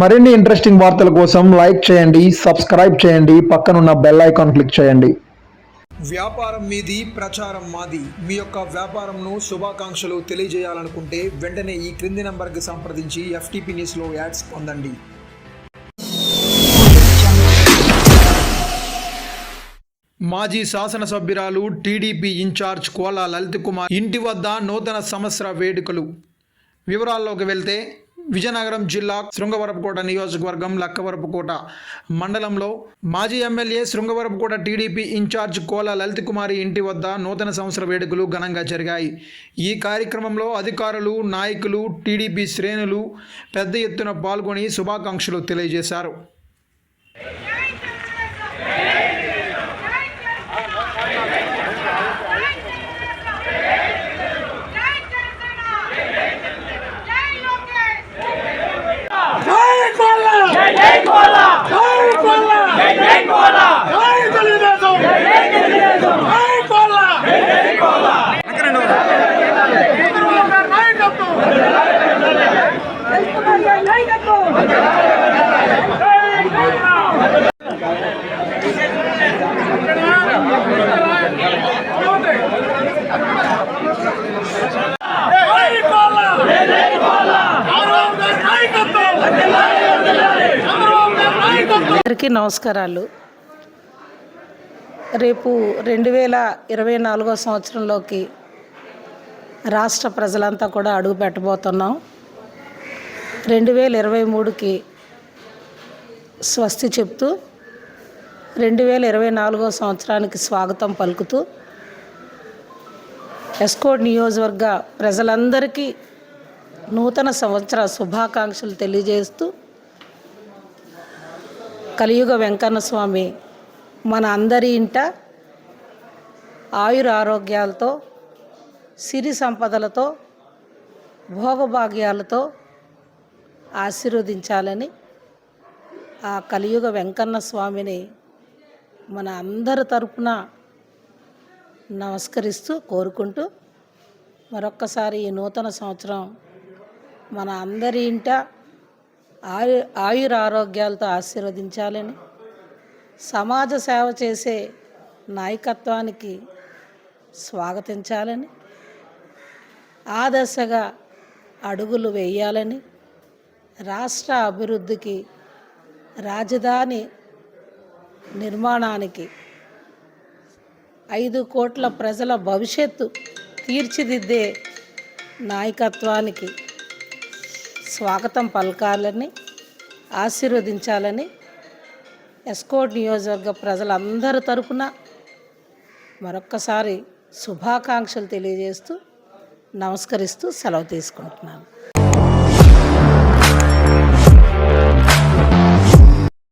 మరిన్ని ఇంట్రెస్టింగ్ వార్తల కోసం లైక్ చేయండి సబ్స్క్రైబ్ చేయండి పక్కనున్న బెల్ ఐకాన్ క్లిక్ చేయండి. వ్యాపారం మీది ప్రచారం మాది. మీ యొక్క వ్యాపారంను శుభాకాంక్షలు తెలియజేయాలనుకుంటే వెంటనే ఈ క్రింది నంబర్కి సంప్రదించి ఎఫ్టీపీ న్యూస్లో యాడ్స్ పొందండి. మాజీ శాసనసభ్యురాలు టీడీపీ ఇన్ఛార్జ్ కోలా లలిత్ కుమార్ ఇంటి వద్ద నూతన సంవత్సర వేడుకలు. వివరాల్లోకి వెళ్తే విజయనగరం జిల్లా శృంగవరపుకోట నియోజకవర్గం లక్కవరపుకోట మండలంలో మాజీ MLA Srungavarapukota TDP incharge Kola Lalith Kumari ఇంటి వద్ద నూతన సంవత్సర వేడుకలు ఘనంగా జరిగాయి. ఈ కార్యక్రమంలో అధికారులు నాయకులు టీడీపీ శ్రేణులు పెద్ద ఎత్తున పాల్గొని శుభాకాంక్షలు తెలియజేశారు. అందరికీ నమస్కారాలు. రేపు రెండు వేల ఇరవై నాలుగో సంవత్సరంలోకి రాష్ట్ర ప్రజలంతా కూడా అడుగు పెట్టబోతున్నాం. రెండు వేల ఇరవై మూడుకి స్వస్తి చెప్తూ రెండు వేల ఇరవై నాలుగో సంవత్సరానికి స్వాగతం పలుకుతూ ఎస్కోడ్ నియోజకవర్గ ప్రజలందరికీ నూతన సంవత్సర శుభాకాంక్షలు తెలియజేస్తూ కలియుగ వెంకన్న స్వామి మన అందరి ఇంట ఆయుర ఆరోగ్యాలతో సిరి సంపదలతో భోగభాగ్యాలతో ఆశీర్వదించాలని ఆ కలియుగ వెంకన్న స్వామిని మన అందరి తరపున నమస్కరిస్తూ కోరుకుంటూ మరొక్కసారి ఈ నూతన సంవత్సరం మన అందరి ఇంట ఆయు ఆయుర ఆరోగ్యాలతో ఆశీర్వదించాలని సమాజ సేవ చేసే నాయకత్వానికి స్వాగతించాలని ఆ దశగా అడుగులు వేయాలని రాష్ట్ర అభివృద్ధికి రాజధాని నిర్మాణానికి ఐదు కోట్ల ప్రజల భవిష్యత్తు తీర్చిదిద్దే నాయకత్వానికి స్వాగతం పలకాలని ఆశీర్వదించాలని ఎస్కోట్ నియోజకవర్గ ప్రజలందరి తరపున మరొక్కసారి శుభాకాంక్షలు తెలియజేస్తూ నమస్కరిస్తూ సెలవు తీసుకుంటున్నాను.